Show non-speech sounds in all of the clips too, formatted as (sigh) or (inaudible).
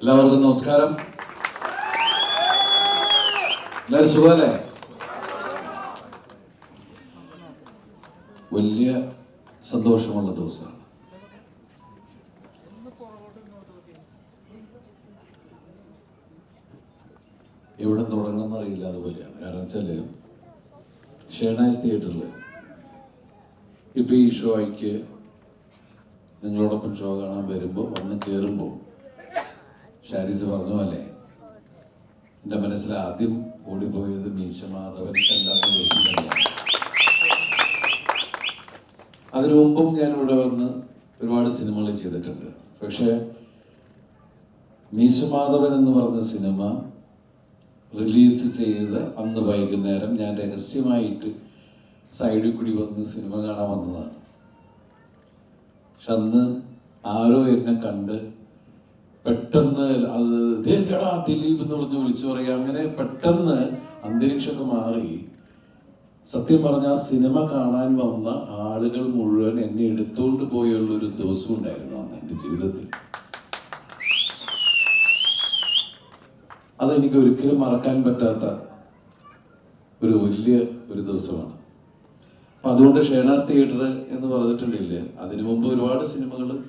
എല്ലാവർക്കും നമസ്കാരം. എല്ലാവരും സുഖമല്ലേ? വലിയ സന്തോഷമുള്ള ദിവസമാണ്. എവിടെ തുടങ്ങുന്ന അറിയില്ല അതുപോലെയാണ്. കാരണം വെച്ചാൽ ഷേണായ്സ് തിയേറ്ററിൽ ഇപ്പൊ ഈ ഷോയ്ക്ക് നിങ്ങളോടൊപ്പം ഷോ കാണാൻ വരുമ്പോൾ വന്ന് കയറുമ്പോൾ ഷാരിസ് പറഞ്ഞ പോലെ എന്റെ മനസ്സിൽ ആദ്യം ഓടിപ്പോയത് മീശമാധവൻ അതിനു മുമ്പും ഞാൻ ഇവിടെ വന്ന് ഒരുപാട് സിനിമകൾ ചെയ്തിട്ടുണ്ട്. പക്ഷേ മീശമാധവൻ എന്ന് പറഞ്ഞ സിനിമ റിലീസ് ചെയ്ത് അന്ന് വൈകുന്നേരം ഞാൻ രഹസ്യമായിട്ട് സൈഡിൽ കൂടി വന്ന് സിനിമ കാണാൻ വന്നതാണ്. പക്ഷെ അന്ന് ആരോ എന്നെ കണ്ട് പെട്ടെന്ന് അത് "ദേ ഇതെടാ ദിലീപ് എന്ന് പറഞ്ഞ് വിളിച്ചു പറയുക. അങ്ങനെ പെട്ടെന്ന് അന്തരീക്ഷമൊക്കെ മാറി. സത്യം പറഞ്ഞ സിനിമ കാണാൻ വന്ന ആളുകൾ മുഴുവൻ എന്നെ എടുത്തുകൊണ്ട് പോയുള്ള ഒരു ദിവസം ഉണ്ടായിരുന്നു അന്ന് എന്റെ ജീവിതത്തിൽ. അതെനിക്ക് ഒരിക്കലും മറക്കാൻ പറ്റാത്ത ഒരു വലിയ ഒരു ദിവസമാണ്. അപ്പൊ അതുകൊണ്ട് ഷേനാസ് തിയേറ്റർ എന്ന് പറഞ്ഞിട്ടുണ്ടില്ലേ? അതിനു മുമ്പ് ഒരുപാട് സിനിമകൾ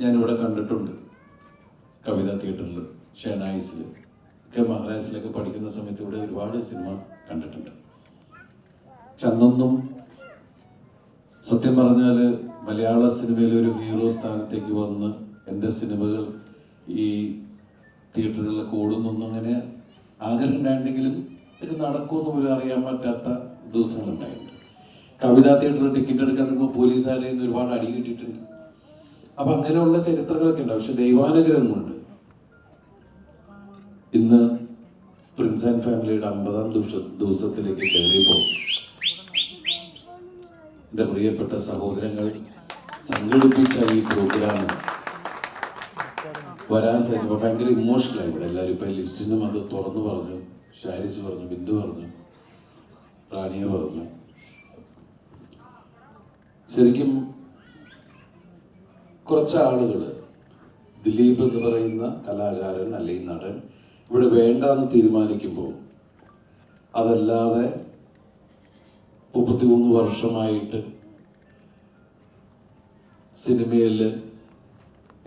ഞാനിവിടെ കണ്ടിട്ടുണ്ട്. കവിത തിയേറ്ററിൽ ഷെനായിസിൽ ഒക്കെ മഹാരാജിലൊക്കെ പഠിക്കുന്ന സമയത്ത് ഇവിടെ ഒരുപാട് സിനിമ കണ്ടിട്ടുണ്ട്. അന്നൊന്നും സത്യം പറഞ്ഞാൽ മലയാള സിനിമയിൽ ഒരു ഹീറോ സ്ഥാനത്തേക്ക് വന്ന് എന്റെ സിനിമകൾ ഈ തിയേറ്ററുകളിലൊക്കെ ഓടുന്നൊന്നും അങ്ങനെ ആഗ്രഹം ഉണ്ടായിരുന്നെങ്കിലും ഇത് നടക്കുമെന്ന് പോലും അറിയാൻ പറ്റാത്ത ദിവസങ്ങളുണ്ടായിട്ടുണ്ട്. കവിതാ തിയേറ്ററിൽ ടിക്കറ്റ് എടുക്കാൻ നിൽക്കുമ്പോൾ പോലീസുകാരെ നിന്ന് ഒരുപാട് അടി കിട്ടിയിട്ടുണ്ട്. അപ്പം അങ്ങനെയുള്ള ചരിത്രങ്ങളൊക്കെ ഉണ്ട് പക്ഷെ ദൈവാനുഗ്രഹം കൊണ്ട് ഇന്ന് പ്രിൻസ് ആൻഡ് ഫാമിലിയുടെ അമ്പതാം ദിവസ ദിവസത്തിലേക്ക് കയറിയപ്പോൾ എന്റെ പ്രിയപ്പെട്ട സഹോദരങ്ങൾ സംഘടിപ്പിച്ച ഈ പ്രോഗ്രാം വരാൻ സാധിച്ചപ്പോൾ ഭയങ്കര ഇമോഷണലായി ഇവിടെ. എല്ലാവരും ഇപ്പം ലിസ്റ്റിനും അത് തുറന്നു പറഞ്ഞു. ഷാരിസ് പറഞ്ഞു ബിന്ദു പറഞ്ഞു റാണിയെ പറഞ്ഞു. ശരിക്കും കുറച്ച് ആളുകൾ ദിലീപ് എന്ന് പറയുന്ന കലാകാരൻ അല്ലെങ്കിൽ നടൻ ഇവിടെ വേണ്ട എന്ന് തീരുമാനിക്കുമ്പോൾ അതല്ലാതെ മുപ്പത്തിമൂന്ന് വർഷമായിട്ട് സിനിമയിൽ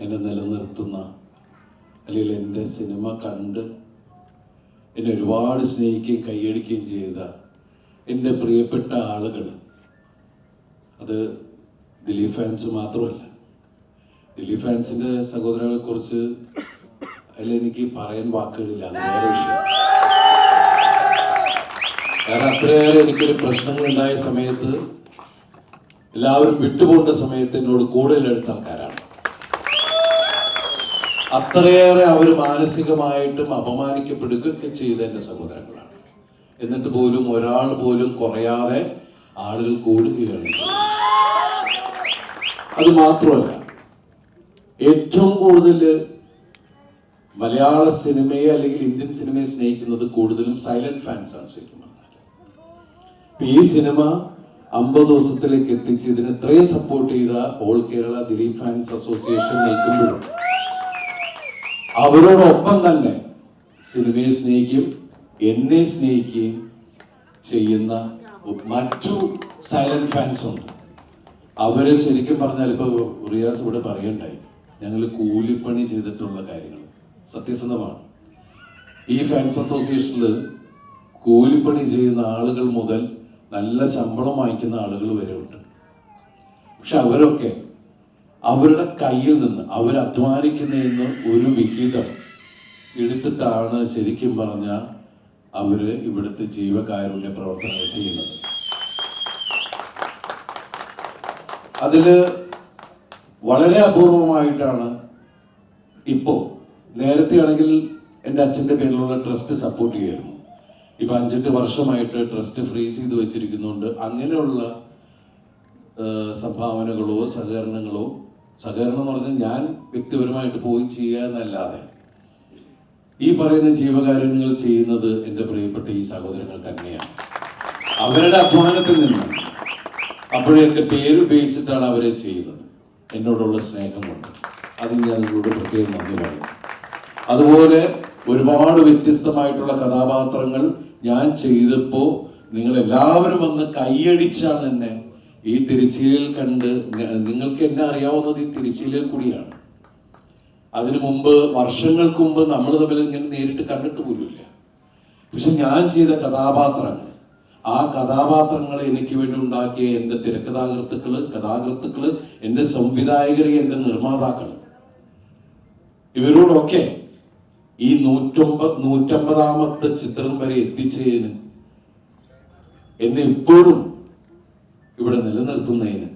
എന്നെ നിലനിർത്തുന്ന അല്ലെങ്കിൽ എന്റെ സിനിമ കണ്ട് എന്നെ ഒരുപാട് സ്നേഹിക്കുകയും കൈയടിക്കുകയും ചെയ്ത എന്റെ പ്രിയപ്പെട്ട ആളുകൾ. അത് ദിലീപ് ഫാൻസ് മാത്രമല്ല. ദിലീപ് ഫാൻസിന്റെ സഹോദരങ്ങളെ കുറിച്ച് അതിൽ എനിക്ക് പറയാൻ വാക്കുകളില്ല. വേറെ വിഷയം. കാരണം അത്രയേറെ എനിക്കൊരു പ്രശ്നങ്ങൾ ഉണ്ടായ സമയത്ത് എല്ലാവരും വിട്ടുപോകേണ്ട സമയത്ത് എന്നോട് കൂടുതൽ എടുത്ത ആൾക്കാരാണ്. അത്രയേറെ അവർ മാനസികമായിട്ടും അപമാനിക്കപ്പെടുകയൊക്കെ ചെയ്ത എന്റെ സഹോദരങ്ങളാണ്. എന്നിട്ട് പോലും ഒരാൾ പോലും കുറയാതെ ആളുകൾ കൂടുകയാണ് അത് മാത്രമല്ല ഏറ്റവും കൂടുതൽ മലയാള സിനിമയെ അല്ലെങ്കിൽ ഇന്ത്യൻ സിനിമയെ സ്നേഹിക്കുന്നത് കൂടുതലും സൈലന്റ് ഫാൻസ് ആണ് ശരിക്കും പറഞ്ഞാൽ ഇപ്പൊ ഈ സിനിമ അമ്പത് ദിവസത്തിലേക്ക് എത്തിച്ച് ഇതിനെ ഇത്രയും സപ്പോർട്ട് ചെയ്ത all Kerala Dileep fans association നിൽക്കുമ്പോഴും അവരോടൊപ്പം തന്നെ സിനിമയെ സ്നേഹിക്കും എന്നെ സ്നേഹിക്കുകയും ചെയ്യുന്ന മറ്റു സൈലന്റ് ഫാൻസ് ഉണ്ട്. അവർ ശരിക്കും പറഞ്ഞാൽ ഇപ്പൊ റിയാസ് ഇവിടെ പറയണ്ടായി ഞങ്ങൾ കൂലിപ്പണി ചെയ്തിട്ടുള്ള കാര്യങ്ങൾ സത്യസന്ധമാണ്. ഈ ഫാൻസ് അസോസിയേഷനിൽ കൂലിപ്പണി ചെയ്യുന്ന ആളുകൾ മുതൽ നല്ല ശമ്പളം വാങ്ങിക്കുന്ന ആളുകൾ വരെ ഉണ്ട് പക്ഷെ അവരൊക്കെ അവരുടെ കയ്യിൽ നിന്ന് അവർ ഒരു വിഹിതം എടുത്തിട്ടാണ് ശരിക്കും പറഞ്ഞ അവർ ഇവിടുത്തെ ജീവകാരുണ്യ പ്രവർത്തനങ്ങൾ ചെയ്യുന്നത്. അതിൽ വളരെ അപൂർവമായിട്ടാണ് ഇപ്പോ നേരത്തെ ആണെങ്കിൽ എന്റെ അച്ഛന്റെ പേരിലുള്ള ട്രസ്റ്റ് സപ്പോർട്ട് ചെയ്യുമായിരുന്നു ഇപ്പം അഞ്ചെട്ട് വർഷമായിട്ട് ട്രസ്റ്റ് ഫ്രീസ് ചെയ്ത് വെച്ചിരിക്കുന്നുണ്ട് അങ്ങനെയുള്ള സംഭാവനകളോ സഹകരണങ്ങളോ സഹകരണം എന്ന് പറഞ്ഞാൽ ഞാൻ വ്യക്തിപരമായിട്ട് പോയി ചെയ്യുക എന്നല്ലാതെ. ഈ പറയുന്ന ജീവകാരുണ്യങ്ങൾ ചെയ്യുന്നത് എന്റെ പ്രിയപ്പെട്ട ഈ സഹോദരങ്ങൾ തന്നെയാണ്. അവരുടെ അധ്വാനത്തിൽ നിന്ന് അപ്പോഴേ എന്റെ പേര് ഉപയോഗിച്ചിട്ടാണ് അവരെ ചെയ്യുന്നത്. എന്നോടുള്ള സ്നേഹം കൊണ്ട്. അതിന് ഞാൻ നിങ്ങളോട് പ്രത്യേകം നന്ദി പറയുന്നു. അതുപോലെ ഒരുപാട് വ്യത്യസ്തമായിട്ടുള്ള കഥാപാത്രങ്ങൾ ഞാൻ ചെയ്തപ്പോൾ നിങ്ങൾ എല്ലാവരും വന്ന് കൈയടിച്ചാണ് എന്നെ ഈ തിരശ്ശീലയിൽ കണ്ട് നിങ്ങൾക്ക് എന്നെ അറിയാവുന്നത് ഈ തിരശ്ശീലയിൽ കൂടിയാണ്. അതിനു മുമ്പ് വർഷങ്ങൾക്ക് മുമ്പ് നമ്മൾ തമ്മിൽ ഇങ്ങനെ നേരിട്ട് കണ്ടിട്ട് പോലുമില്ല. പക്ഷെ ഞാൻ ചെയ്ത കഥാപാത്രങ്ങൾ ആ കഥാപാത്രങ്ങൾ എനിക്ക് വേണ്ടി ഉണ്ടാക്കിയ എന്റെ തിരക്കഥാകൃത്തുക്കൾ കഥാകൃത്തുക്കൾ എന്റെ സംവിധായകര് എന്റെ നിർമ്മാതാക്കൾ ഇവരോടൊക്കെ ഈ നൂറ്റൊമ്പത് നൂറ്റമ്പതാമത്തെ ചിത്രം വരെ എത്തിച്ചതിന് എന്നെ ഇപ്പോഴും ഇവിടെ നിലനിർത്തുന്നതിന്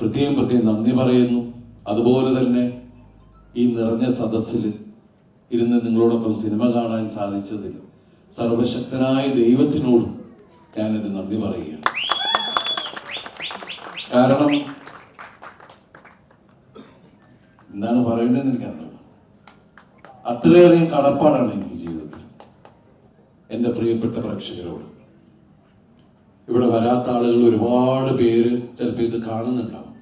പ്രത്യേകം പ്രത്യേകം നന്ദി പറയുന്നു. അതുപോലെ തന്നെ ഈ നിറഞ്ഞ സദസ്സിൽ ഇരുന്ന് നിങ്ങളോടൊപ്പം സിനിമ കാണാൻ സാധിച്ചതിൽ സർവശക്തനായ ദൈവത്തിനോടും ഞാനെന്റെ നന്ദി പറയുകയാണ്. കാരണം എന്താണ് പറയേണ്ടതെന്ന് എനിക്കറിയില്ല അത്രയേറെ കടപ്പാടാണ് എനിക്ക് ജീവിതത്തിൽ. എന്റെ പ്രിയപ്പെട്ട പ്രേക്ഷകരോട്. ഇവിടെ വരാത്ത ആളുകൾ ഒരുപാട് പേര് ചിലപ്പോൾ ഇത് കാണുന്നുണ്ടാവും.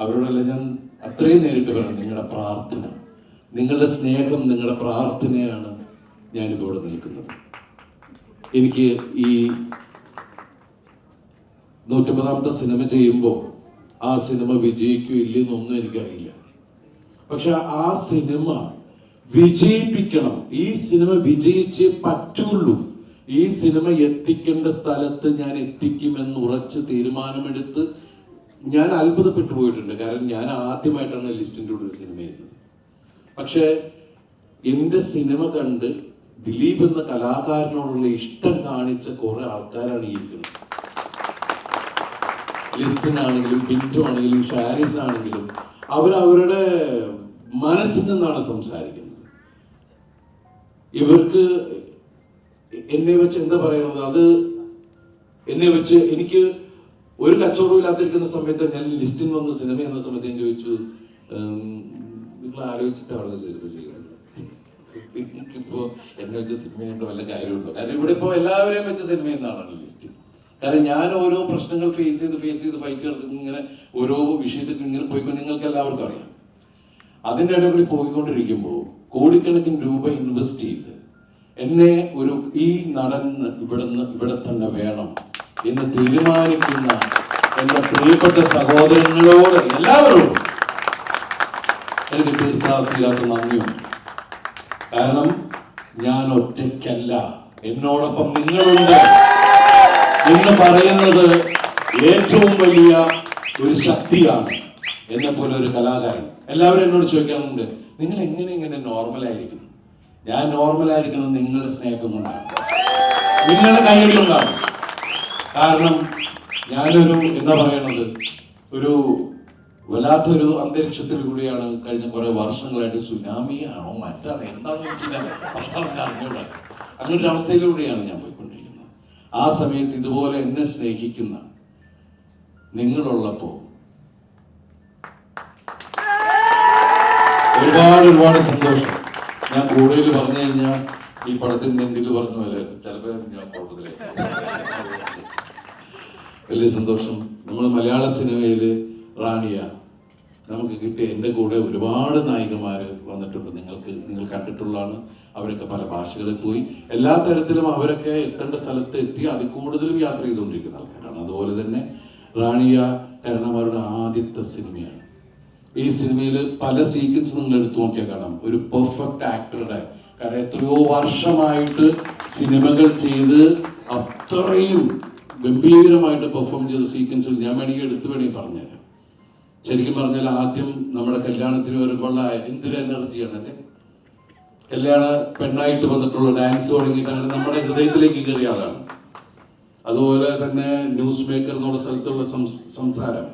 അവരോടെല്ലാം ഞാൻ അത്രയും നേരിട്ട് പറയണം നിങ്ങളുടെ പ്രാർത്ഥന. നിങ്ങളുടെ സ്നേഹം നിങ്ങളുടെ പ്രാർത്ഥനയാണ് ഞാനിപ്പോൾ ഇവിടെ നിൽക്കുന്നത്. എനിക്ക് ഈ നൂറ്റമ്പതാമത്തെ സിനിമ ചെയ്യുമ്പോൾ ആ സിനിമ വിജയിക്കൂ ഇല്ലെന്നൊന്നും എനിക്കറിയില്ല. പക്ഷെ ആ സിനിമ വിജയിപ്പിക്കണം. ഈ സിനിമ വിജയിച്ച് പറ്റുള്ളൂ. ഈ സിനിമ എത്തിക്കേണ്ട സ്ഥലത്ത് ഞാൻ എത്തിക്കുമെന്ന് ഉറച്ച് തീരുമാനമെടുത്ത് ഞാൻ അത്ഭുതപ്പെട്ടു പോയിട്ടുണ്ട്. കാരണം ഞാൻ ആദ്യമായിട്ടാണ് ലിസ്റ്റിന്റെ കൂടെ ഒരു സിനിമ ചെയ്യുന്നത്. പക്ഷേ എന്റെ സിനിമ കണ്ട് ദിലീപ് എന്ന കലാകാരനോടുള്ള ഇഷ്ടം കാണിച്ച കുറെ ആൾക്കാരാണ് ഇരിക്കുന്നത്. ലിസ്റ്റിനാണെങ്കിലും ബിന്റു ആണെങ്കിലും ഷാരിസ് ആണെങ്കിലും അവരവരുടെ മനസ്സിൽ നിന്നാണ് സംസാരിക്കുന്നത്. ഇവർക്ക് എന്നെ വെച്ച് എന്താ പറയുന്നത് അത് എന്നെ വെച്ച് എനിക്ക് ഒരു കച്ചവടവും ഇല്ലാതിരിക്കുന്ന സമയത്ത് ഞാൻ ലിസ്റ്റിൽ വന്ന് സിനിമ എന്ന സമയത്ത് ഞാൻ ചോദിച്ചു നിങ്ങൾ ആലോചിച്ചിട്ടാണോ സിനിമ ചെയ്യുന്നത്? എനിക്കിപ്പോ എന്നെ വെച്ച സിനിമ കണ്ട വല്ല കാര്യമുണ്ടോ? കാരണം ഇവിടെ ഇപ്പോ എല്ലാവരെയും വെച്ച സിനിമ എന്നാണല്ലോ ലിസ്റ്റ്. കാരണം ഞാൻ ഓരോ പ്രശ്നങ്ങൾ ഫേസ് ചെയ്ത് ഫേസ് ചെയ്ത് ഫൈറ്റ് ചെയ്ത് ഇങ്ങനെ ഓരോ വിഷയത്തിൽ ഇങ്ങനെ പോയിക്കൊണ്ട് നിങ്ങൾക്ക് എല്ലാവർക്കും അറിയാം. അതിന്റെ ഇടകളിൽ പോയിക്കൊണ്ടിരിക്കുമ്പോൾ കോടിക്കണക്കിന് രൂപ ഇൻവെസ്റ്റ് ചെയ്ത് എന്നെ ഒരു ഈ നടൻ ഇവിടുന്ന് ഇവിടെ തന്നെ വേണം എന്ന് തീരുമാനിക്കുന്ന എന്റെ പ്രിയപ്പെട്ട സഹോദരങ്ങളോട് എല്ലാവരോടും എനിക്ക് തീർത്താ തീരാത്ത നന്ദിയുണ്ട് കാരണം ഞാൻ ഒറ്റയ്ക്കല്ല. എന്നോടൊപ്പം നിങ്ങളുണ്ട് എന്ന് പറയുന്നത് ഏറ്റവും വലിയ ഒരു ശക്തിയാണ്. എന്നെ പോലെ ഒരു കലാകാരൻ. എല്ലാവരും എന്നോട് ചോദിക്കാറുണ്ട് നിങ്ങൾ എങ്ങനെ ഇങ്ങനെ നോർമൽ ആയിരിക്കുന്നു? ഞാൻ നോർമൽ ആയിരിക്കണം നിങ്ങളുടെ സ്നേഹം കൊണ്ടാണ്. നിങ്ങളുടെ കൈയടി കൊണ്ടാണ്. കാരണം ഞാനൊരു എന്താ പറയണത് ഒരു വല്ലാത്തൊരു അന്തരീക്ഷത്തിൽ കൂടിയാണ് കഴിഞ്ഞ കുറെ വർഷങ്ങളായിട്ട് സുനാമിയാണോ മറ്റാണ് എന്താണെന്ന് വെച്ചാൽ അങ്ങനെ ഒരു അവസ്ഥയിലൂടെയാണ് ഞാൻ പോയിക്കൊണ്ടിരിക്കുന്നത്. ആ സമയത്ത് ഇതുപോലെ എന്നെ സ്നേഹിക്കുന്ന നിങ്ങളുള്ളപ്പോ ഒരുപാട് ഒരുപാട് സന്തോഷം. ഞാൻ കൂടുതൽ പറഞ്ഞു കഴിഞ്ഞാൽ ഈ പടത്തിന്റെ എന്തിൽ പറഞ്ഞു പോലെ ചിലപ്പോൾ ഞാൻ വലിയ സന്തോഷം. നമ്മൾ മലയാള സിനിമയിൽ റാണിയ നമുക്ക് കിട്ടിയ എന്റെ കൂടെ ഒരുപാട് നായികമാർ വന്നിട്ടുണ്ട്. നിങ്ങൾക്ക് നിങ്ങൾ കണ്ടിട്ടുള്ളതാണ്. അവരൊക്കെ പല ഭാഷകളിൽ പോയി. എല്ലാ തരത്തിലും അവരൊക്കെ എത്തേണ്ട സ്ഥലത്ത് എത്തി അതിൽ കൂടുതലും യാത്ര ചെയ്തുകൊണ്ടിരിക്കുന്ന ആൾക്കാരാണ്. അതുപോലെ തന്നെ റാണിയ കരണമാരുടെ ആദ്യത്തെ സിനിമയാണ്. ഈ സിനിമയിൽ പല സീക്വൻസ് നിങ്ങൾ എടുത്തു നോക്കിയാൽ കാണാം. ഒരു പെർഫെക്റ്റ് ആക്ടറുടെ കാരണം എത്രയോ വർഷമായിട്ട് സിനിമകൾ ചെയ്ത് അത്രയും ഗംഭീരമായിട്ട് പെർഫോം ചെയ്ത സീക്വൻസിൽ ഞാൻ വേണമെങ്കിൽ എടുത്തു വേണമെങ്കിൽ പറഞ്ഞുതരാം. ശരിക്കും പറഞ്ഞാൽ ആദ്യം നമ്മുടെ കല്യാണത്തിന് വരുമ്പോഴുള്ള എന്തൊരു എനർജിയാണ് അല്ലേ കല്യാണ പെണ്ണായിട്ട് വന്നിട്ടുള്ള ഡാൻസ് തുടങ്ങിയിട്ടാണ് നമ്മുടെ ഹൃദയത്തിലേക്ക് കയറിയ ആളാണ്. അതുപോലെ തന്നെ ന്യൂസ് മേക്കർ എന്നുള്ള സ്ഥലത്തുള്ള സംസാരം.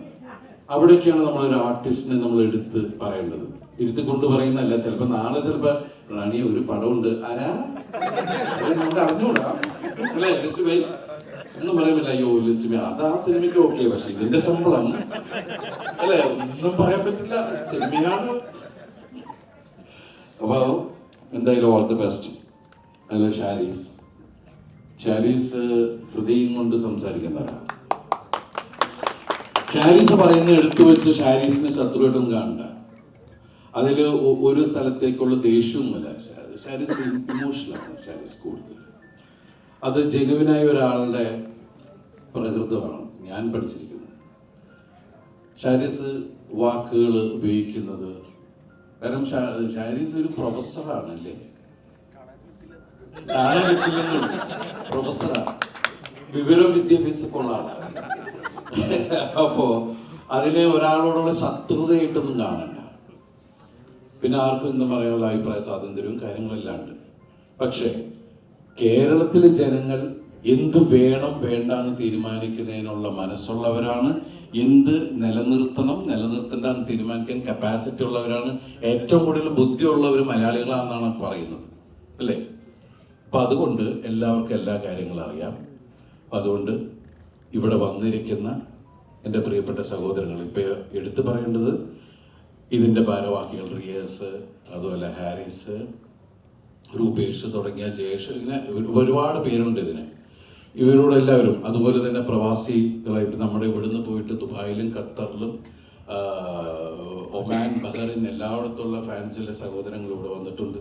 നമ്മൾ ഒരു ആർട്ടിസ്റ്റിനെ നമ്മൾ എടുത്ത് പറയേണ്ടത്. ഇരുത്തി കൊണ്ട് പറയുന്നല്ല ചിലപ്പോ നാളെ ചിലപ്പോ റാണി ഒരു പടമുണ്ട്. ആരാ? നമുക്ക് അറിഞ്ഞൂടാ. അല്ലേ? ഒന്നും പറയാൻ പറ്റില്ല അയ്യോ ലിസ്റ്റ് ബൈ അത് ആ സിനിമയ്ക്ക് ഓക്കെ പക്ഷെ ഇതിന്റെ ശമ്പളം അല്ലേ? ഒന്നും പറയാൻ പറ്റില്ല. സിനിമയാണ്. അപ്പൊ എന്തായാലും ഓൾ ദി ബെസ്റ്റ് അതിൽ ഷാരീസ്. ഷാരീസ് ഹൃദയം കൊണ്ട് സംസാരിക്കുന്നവരാണ്. ഷാരീസ് പറയുന്ന എടുത്തു വെച്ച് ഷാരീസിനെ ശത്രുവായിട്ടും കാണണ്ട. അതിൽ ഒരു സ്ഥലത്തേക്കുള്ള ദേഷ്യവുമല്ല ഷാരീസ് ഇമോഷണലാണ് ഷാരിസ് കൂടുതൽ. അത് ജനുവിനായ ഒരാളുടെ പ്രകൃതമാണ്. ഞാൻ പഠിച്ചിരിക്കുന്നത്. ഷാരിസ് വാക്കുകൾ ഉപയോഗിക്കുന്നത് കാരണം ഷാരീസ് ഒരു പ്രൊഫസറാണ് അല്ലേ? കാണാൻ പ്രൊഫസറാണ് വിവരം വിദ്യാഭ്യാസമൊക്കെ ഉള്ള ആളാണ്. (laughs) അപ്പോ അതിനെ ഒരാളോടുള്ള ശത്രുതയായിട്ടൊന്നും കാണണ്ട. പിന്നെ ആർക്കും എന്തും പറയാനുള്ള അഭിപ്രായ സ്വാതന്ത്ര്യവും കാര്യങ്ങളെല്ലാം ഉണ്ട്. പക്ഷേ കേരളത്തിലെ ജനങ്ങൾ എന്ത് വേണം വേണ്ട എന്ന് തീരുമാനിക്കുന്നതിനുള്ള മനസ്സുള്ളവരാണ്. എന്ത് നിലനിർത്തണം നിലനിർത്തേണ്ട എന്ന് തീരുമാനിക്കാൻ കപ്പാസിറ്റി ഉള്ളവരാണ്. ഏറ്റവും കൂടുതൽ ബുദ്ധിയുള്ളവർ മലയാളികളാണെന്നാണ് പറയുന്നത്. അല്ലേ? അപ്പം അതുകൊണ്ട് എല്ലാവർക്കും എല്ലാ കാര്യങ്ങളും അറിയാം. അതുകൊണ്ട് ഇവിടെ വന്നിരിക്കുന്ന എന്റെ പ്രിയപ്പെട്ട സഹോദരങ്ങൾ. ഇപ്പോൾ എടുത്തു പറയേണ്ടത് ഇതിന്റെ ഭാരവാഹികൾ റിയേഴ്സ് അതുപോലെ ഹാരിസ് രൂപേഷ് തുടങ്ങിയ ജയേഷ് ഇങ്ങനെ ഒരുപാട് പേരുണ്ട് ഇതിന്. ഇവരോടെല്ലാവരും അതുപോലെ തന്നെ പ്രവാസികളായിട്ട് നമ്മുടെ ഇവിടുന്ന് പോയിട്ട് ദുബായിലും ഖത്തറിലും ഒമാൻ ബഹറിൻ എല്ലായിടത്തുള്ള ഫാൻസിലെ സഹോദരങ്ങൾ ഇവിടെ വന്നിട്ടുണ്ട്.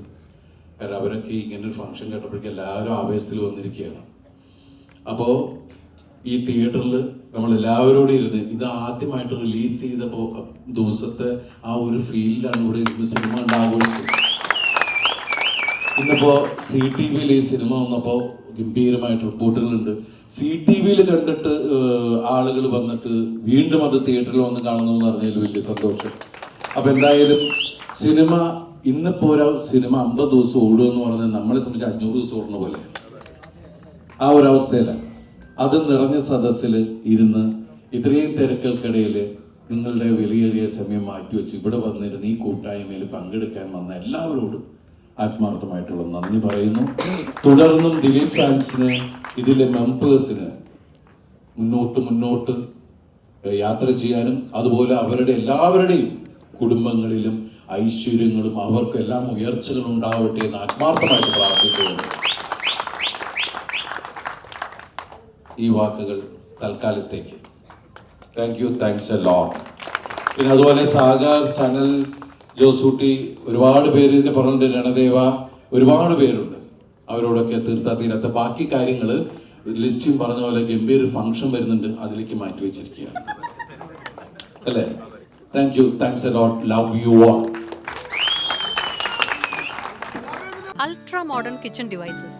കാരണം അവരൊക്കെ ഇങ്ങനെ ഒരു ഫംഗ്ഷൻ കേട്ടപ്പോഴേക്കും എല്ലാവരും ആവേശത്തിൽ വന്നിരിക്കുകയാണ്. അപ്പോൾ ഈ തിയേറ്ററിൽ നമ്മൾ എല്ലാവരോടും ഇരുന്ന് ഇത് ആദ്യമായിട്ട് റിലീസ് ചെയ്തപ്പോൾ ദിവസത്തെ ആ ഒരു ഫീലിലാണ് ഇവിടെ ഇരുന്ന് സിനിമ ഉണ്ടാഘോഷിച്ചത്. ഇന്നിപ്പോൾ ഇന്നിപ്പോ സി ടി വിയിൽ ഈ സിനിമ വന്നപ്പോൾ ഗംഭീരമായിട്ട് റിപ്പോർട്ടുകളുണ്ട്. സി ടി വിയിൽ കണ്ടിട്ട് ആളുകൾ വന്നിട്ട് വീണ്ടും അത് തിയേറ്ററിൽ വന്ന് കാണുന്നു എന്ന് പറഞ്ഞതിൽ വലിയ സന്തോഷം. അപ്പൊ എന്തായാലും സിനിമ ഇന്നിപ്പോ ഒരു സിനിമ അമ്പത് ദിവസം ഓടുമെന്ന് പറഞ്ഞാൽ നമ്മളെ സംബന്ധിച്ച് അഞ്ഞൂറ് ദിവസം ഓടുന്ന പോലെ. ആ ഒരു അവസ്ഥയിലാണ് അത് നിറഞ്ഞ സദസ്സിൽ ഇരുന്ന് ഇത്രയും തിരക്കുകൾക്കിടയിൽ നിങ്ങളുടെ വിലയേറിയ സമയം മാറ്റിവെച്ച് ഇവിടെ വന്നിരുന്ന് ഈ കൂട്ടായ്മയിൽ പങ്കെടുക്കാൻ വന്ന എല്ലാവരോടും ആത്മാർത്ഥമായിട്ടുള്ള നന്ദി പറയുന്നു. തുടർന്നും ദിലീപ് ഫാൻസിന് ഇതിലെ മെമ്പേഴ്സിന് മുന്നോട്ട് മുന്നോട്ട് യാത്ര ചെയ്യാനും അതുപോലെ അവരുടെ എല്ലാവരുടെയും കുടുംബങ്ങളിലും ഐശ്വര്യങ്ങളും അവർക്കെല്ലാം ഉയർച്ചകളും ഉണ്ടാവട്ടെ എന്ന് ആത്മാർത്ഥമായിട്ട് പ്രാർത്ഥിച്ചുകൊണ്ട് ഈ വാക്കുകൾ തൽക്കാലത്തേക്ക്. Thank you thanks a lot പിന്നെ അതുപോലെ സാഗർ സനൽ ജോസൂട്ടി ഒരുപാട് പേര് ഇതിന് പറഞ്ഞിട്ട് രണദേവ ഒരുപാട് പേരുണ്ട് അവരോടൊക്കെ തീർത്താ തീരാത്ത ബാക്കി കാര്യങ്ങൾ ലിസ്റ്റും പറഞ്ഞ പോലെ ഗംഭീർ ഫംഗ്ഷൻ വരുന്നുണ്ട്. അതിലേക്ക് മാറ്റി വെച്ചിരിക്കുകയാണ്. അല്ലേ? Thank you thanks a lot love you all ultra modern kitchen devices